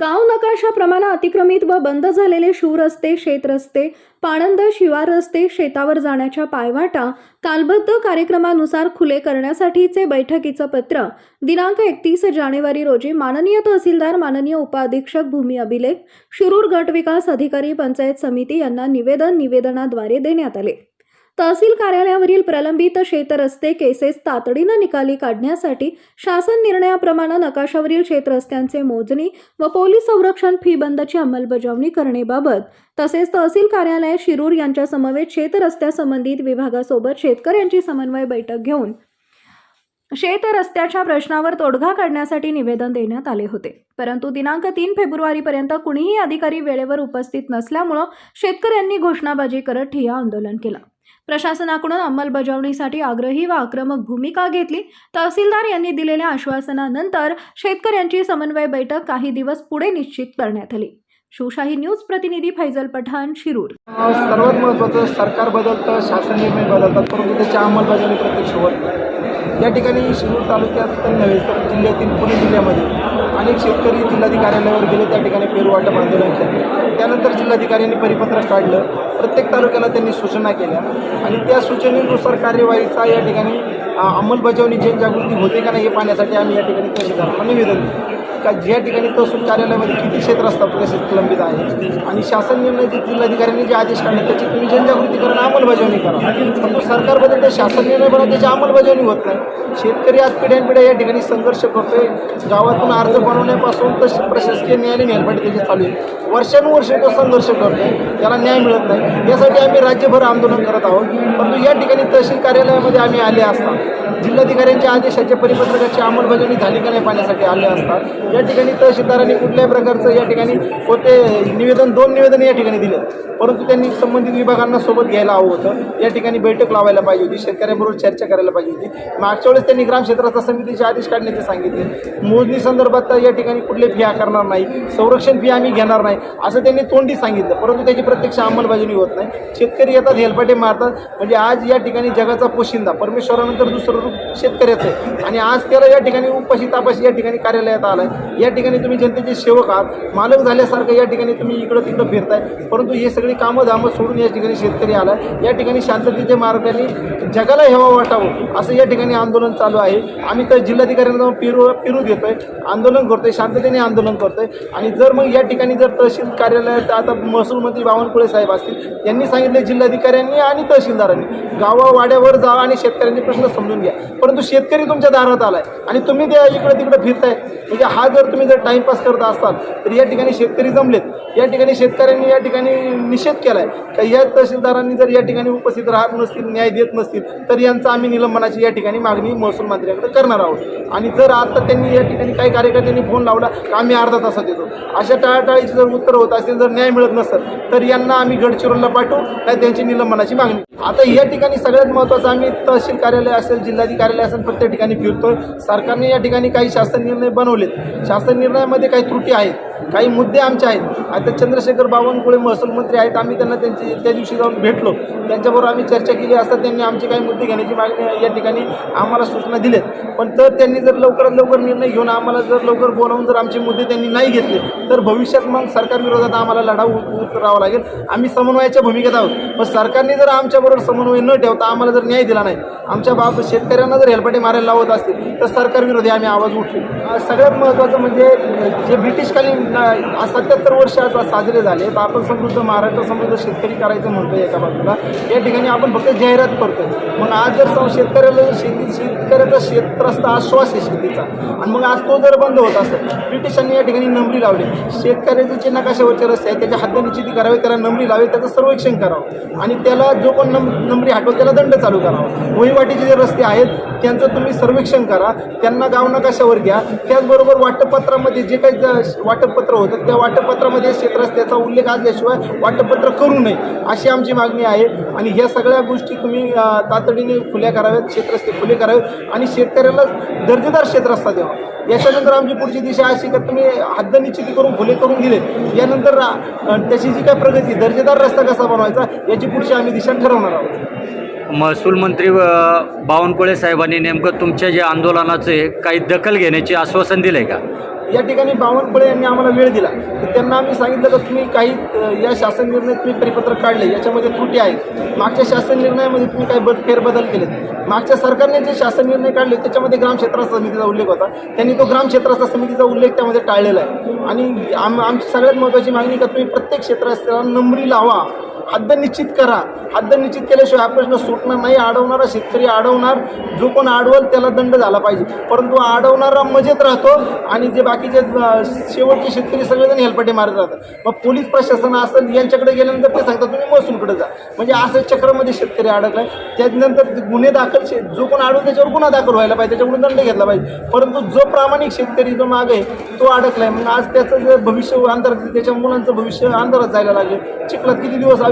गाव नकाशाप्रमाणे अतिक्रमित व बंद झालेले शिवरस्ते शेतरस्ते पाणंद शिवार रस्ते शेतावर जाण्याच्या पायवाटा कालबद्ध कार्यक्रमानुसार खुले करण्यासाठीचे बैठकीचं पत्र. दिनांक एकतीस जानेवारी रोजी माननीय तहसीलदार माननीय उपअधीक्षक भूमी अभिलेख शिरूर गट विकास अधिकारी पंचायत समिती यांना निवेदन निवेदनाद्वारे देण्यात आले. तहसील कार्यालयावरील प्रलंबित शेतरस्ते केसेस तातडीनं निकाली काढण्यासाठी शासन निर्णयाप्रमाणे नकाशावरील शेतरस्त्यांचे मोजणी व पोलीस संरक्षण फी बंदची अंमलबजावणी करणेबाबत तसेच तहसील कार्यालय शिरूर यांच्या समवेत शेतरस्त्यासंबंधित विभागासोबत शेतकऱ्यांची समन्वय बैठक घेऊन शेत रस्त्याच्या प्रश्नावर तोडगा काढण्यासाठी निवेदन देण्यात आले होते. परंतु दिनांक तीन फेब्रुवारीपर्यंत कुणीही अधिकारी वेळेवर उपस्थित नसल्यामुळं शेतकऱ्यांनी घोषणाबाजी करत ठिय्या आंदोलन केलं. प्रशासनाकडून अंमलबजावणीसाठी आग्रही व आक्रमक भूमिका घेतली. तहसीलदार यांनी दिलेल्या आश्वासनानंतर शेतकऱ्यांची समन्वय बैठक काही दिवस पुढे निश्चित करण्यात आली. शिवशाही न्यूज प्रतिनिधी फैजल पठाण शिरूर. सर्वात महत्त्वाचं सरकार बदलतं शासन निर्णय बदलतात परंतु त्याची अंमलबजावणी प्रत्यक्ष होत नाही. या ठिकाणी शिरूर तालुक्यात नव्हे तर जिल्ह्यातील पुणे जिल्ह्यामध्ये अनेक शेतकरी जिल्हाधिकाऱ्यालयावर गेले त्या ठिकाणी पेरूवाटप आंदोलन केलं त्यानंतर जिल्हाधिकाऱ्यांनी परिपत्रक काढलं. प्रत्येक तालुक्याला त्यांनी सूचना केल्या आणि त्या सूचनेनुसार कार्यवाहीचा या ठिकाणी अंमलबजावणी जनजागृती होते का नाही हे पाहण्यासाठी आम्ही या ठिकाणी तहसीलदारांना निवेदन का ज्या ठिकाणी तहसील कार्यालयामध्ये किती क्षेत्र प्रसिद्ध प्रलंबित आहे आणि शासन निर्णय जे जिल्हाधिकाऱ्यांनी जे आदेश काढले त्याची तुम्ही जनजागृती करा अंमलबजावणी करा. परंतु सरकार बदलते शासन निर्णय बनवत त्याची अंमलबजावणी होत नाही. शेतकरी आज पिढ्यानपिढ्या या ठिकाणी संघर्ष करतोय. गावातून अर्ज बनवण्यापासून तर प्रशासकीय न्यायालय न्यायपाठी त्याची चालू आहे. वर्षानुवर्ष तो संघर्ष करतोय. त्याला न्याय मिळत नाही. यासाठी आम्ही राज्यभर आंदोलन करत आहोत. परंतु या ठिकाणी तहसील कार्यालयामध्ये आम्ही आले असता जिल्हाधिकाऱ्यांच्या आदेशाच्या परिपत्रकाची अंमलबजावणी झाली का नाही पाहण्यासाठी आले असतात. या ठिकाणी तहसीलदारांनी कुठल्याही प्रकारचं या ठिकाणी होते निवेदन दोन निवेदन या ठिकाणी दिले परंतु त्यांनी संबंधित विभागांना सोबत घ्यायला हवं होतं. या ठिकाणी बैठक लावायला पाहिजे होती शेतकऱ्यांबरोबर चर्चा करायला पाहिजे होती. मागच्या वेळेस त्यांनी ग्रामक्षेत्राचा समितीचे आदेश काढण्याचे सांगितले. मोजणी संदर्भात तर या ठिकाणी कुठले फी आकारणार नाही संरक्षण फी आम्ही घेणार नाही असं त्यांनी तोंडी सांगितलं. परंतु त्याची प्रत्यक्ष अंमलबजावणी होत नाही. शेतकरी येतात हेलपाटे मारतात. म्हणजे आज या ठिकाणी जगाचा पोशिंदा परमेश्वरानंतर दुसरं शेतकऱ्याचं आहे. आणि आज त्याला या ठिकाणी उपाशी तापाशी या ठिकाणी कार्यालयात आलाय. या ठिकाणी तुम्ही जनतेचे सेवक आहात. मालक झाल्यासारखं या ठिकाणी तुम्ही इकडं तिकडं फिरताय. परंतु हे सगळी कामं धामं सोडून या ठिकाणी शेतकरी आलाय. या ठिकाणी शांततेच्या मार्गाने जगाला हेवा वाटावं असं या ठिकाणी आंदोलन चालू आहे. आम्ही तर जिल्हाधिकाऱ्यांना जाऊन पिरू पिरू देतोय. आंदोलन करतोय शांततेने आंदोलन करतोय. आणि जर मग या ठिकाणी जर तहसील कार्यालयात आता महसूल मंत्री बावनकुळे साहेब असतील यांनी सांगितले जिल्हाधिकाऱ्यांनी आणि तहसीलदारांनी गावावाड्यावर जावा आणि शेतकऱ्यांचे प्रश्न समजून घ्या. परंतु शेतकरी तुमच्या दारात आलाय आणि तुम्ही ते इकडं तिकडं फिरताय. म्हणजे हा जर तुम्ही जर टाइमपास करत असाल तर या ठिकाणी शेतकरी जमलेत. या ठिकाणी शेतकऱ्यांनी या ठिकाणी निषेध केलाय. का या तहसीलदारांनी जर या ठिकाणी उपस्थित राहत नसतील न्याय देत नसतील तर यांचं आम्ही निलंबनाची या ठिकाणी मागणी महसूल मंत्र्याकडे करणार आहोत. आणि जर आता त्यांनी या ठिकाणी काही कार्यकर्त्यांनी फोन लावला का आम्ही अर्धा तासात येतो. अशा टाळाटाळीची जर उत्तर होत असेल जर न्याय मिळत नसेल तर यांना आम्ही गडचिरोलीला पाठवू नाही त्यांची निलंबनाची मागणी. आता या ठिकाणी सगळ्यात महत्त्वाचं आम्ही तहसील कार्यालय असेल जिल्हाधिकारी असेल प्रत्येक ठिकाणी फिरतोय. सरकारने या ठिकाणी काही शासन निर्णय बनवलेत. शासन निर्णयामध्ये काही त्रुटी आहेत काही मुद्दे आमचे आहेत. आता चंद्रशेखर बावनकुळे महसूल मंत्री आहेत आम्ही त्यांना त्यांची त्या दिवशी जाऊन भेटलो. त्यांच्याबरोबर आम्ही चर्चा केली असता त्यांनी आमचे काही मुद्दे घेण्याची मागणी या ठिकाणी आम्हाला सूचना दिल्यात पण तर त्यांनी जर लवकरात लवकर निर्णय घेऊन आम्हाला जर लवकर बोलावून जर आमचे मुद्दे त्यांनी नाही घेतले तर भविष्यात मग सरकारविरोधात आम्हाला लढा उतरावा लागेल. आम्ही समन्वयाच्या भूमिकेत आहोत. पण सरकारने जर आमच्याबरोबर समन्वय न ठेवता आम्हाला जर न्याय दिला नाही आमच्या बाब शेतकऱ्यांना जर हेलपाटे मारायला लावत असतील तर सरकारविरोधी आम्ही आवाज उठवू. सगळ्यात महत्त्वाचं म्हणजे जे ब्रिटिशकालीन सत्याहत्तर वर्ष आज साजरे झाले तर आपण समृद्ध महाराष्ट्र समृद्ध शेतकरी करायचं म्हणतोय एका बाजूला. या ठिकाणी आपण फक्त जाहिरात करतोय. मग आज जर शेतकऱ्याला जर शेती शेतकऱ्याचा क्षेत्रस्थ आश्वास आहे शेतीचा आणि मग आज तो जर बंद होत असेल ब्रिटिशांनी या ठिकाणी नंबरी लावली. शेतकऱ्याचे जे नकाशावरचे रस्ते आहेत त्याच्या हद्द शेती करावी त्याला नंबरी लावी त्याचं सर्वेक्षण करावं. आणि त्याला जो पण नम नंबरी हटवतो त्याला दंड चालू करावा. वहिवाटीचे जे रस्ते आहेत त्यांचं तुम्ही सर्वेक्षण करा. त्यांना गाव नकाशावर घ्या. त्याचबरोबर वाटपत्रामध्ये जे काही ज- होतं त्या वाटपपत्रामध्ये क्षेत्रस्त्याचा उल्लेख असल्याशिवाय वाटपत्र करू नये अशी आमची मागणी आहे. आणि ह्या सगळ्या गोष्टी तुम्ही तातडीने खुल्या कराव्यात क्षेत्रस्ते खुले करावेत आणि शेतकऱ्याला दर्जेदार क्षेत्रस्ता द्यावा. याच्यानंतर आमची पुढची दिशा अशी का तुम्ही हद्द निश्चिती करून खुले करून दिले. यानंतर त्याची जी काय प्रगती दर्जेदार रस्ता कसा बनवायचा याची पुढची आम्ही दिशा ठरवणार आहोत. महसूल मंत्री बावनकुळे साहेबांनी नेमकं तुमच्या जे आंदोलनाचे काही दखल घेण्याचे आश्वासन दिलं आहे का? या ठिकाणी बावनकुळे यांनी आम्हाला वेळ दिला. तर त्यांना आम्ही सांगितलं का तुम्ही काही या शासन निर्णय तुम्ही परिपत्रक काढले याच्यामध्ये त्रुटी आहेत. मागच्या शासन निर्णयामध्ये तुम्ही काही बद फेरबदल केलेत. मागच्या सरकारने जे शासन निर्णय काढले त्याच्यामध्ये ग्रामक्षेत्र समितीचा उल्लेख होता. त्यांनी तो ग्रामक्षेत्राचा समितीचा उल्लेख त्यामध्ये टाळलेला आहे. आणि आम आमची सगळ्यात महत्त्वाची मागणी का तुम्ही प्रत्येक क्षेत्राला नंबरी लावा. हद्द निश्चित करा. हद्द निश्चित केल्याशिवाय हा प्रश्न सुटणार नाही. अडवणारा शेतकरी अडवणार जो कोण अडवल त्याला दंड झाला पाहिजे. परंतु अडवणारा मजेत राहतो आणि जे बाकीचे शेवटचे शेतकरी सगळेजण हेलपटे मारत राहतात. मग पोलीस प्रशासन असेल यांच्याकडे गेल्यानंतर ते सांगतात तुम्ही महसूलकडे जा. म्हणजे असं चक्रमध्ये शेतकरी अडकलाय त्यानंतर गुन्हे दाखल शे- जो कोण अडवल त्याच्यावर गुन्हा दाखल व्हायला पाहिजे. त्याच्याकडून दंड घेतला पाहिजे. परंतु जो प्रामाणिक शेतकरी जो मागे आहे, तो अडकलाय मग आज त्याचं जे भविष्य अंधारात त्याच्या मुलांचं भविष्य अंधारात जायला लागेल. चिखलात किती दिवस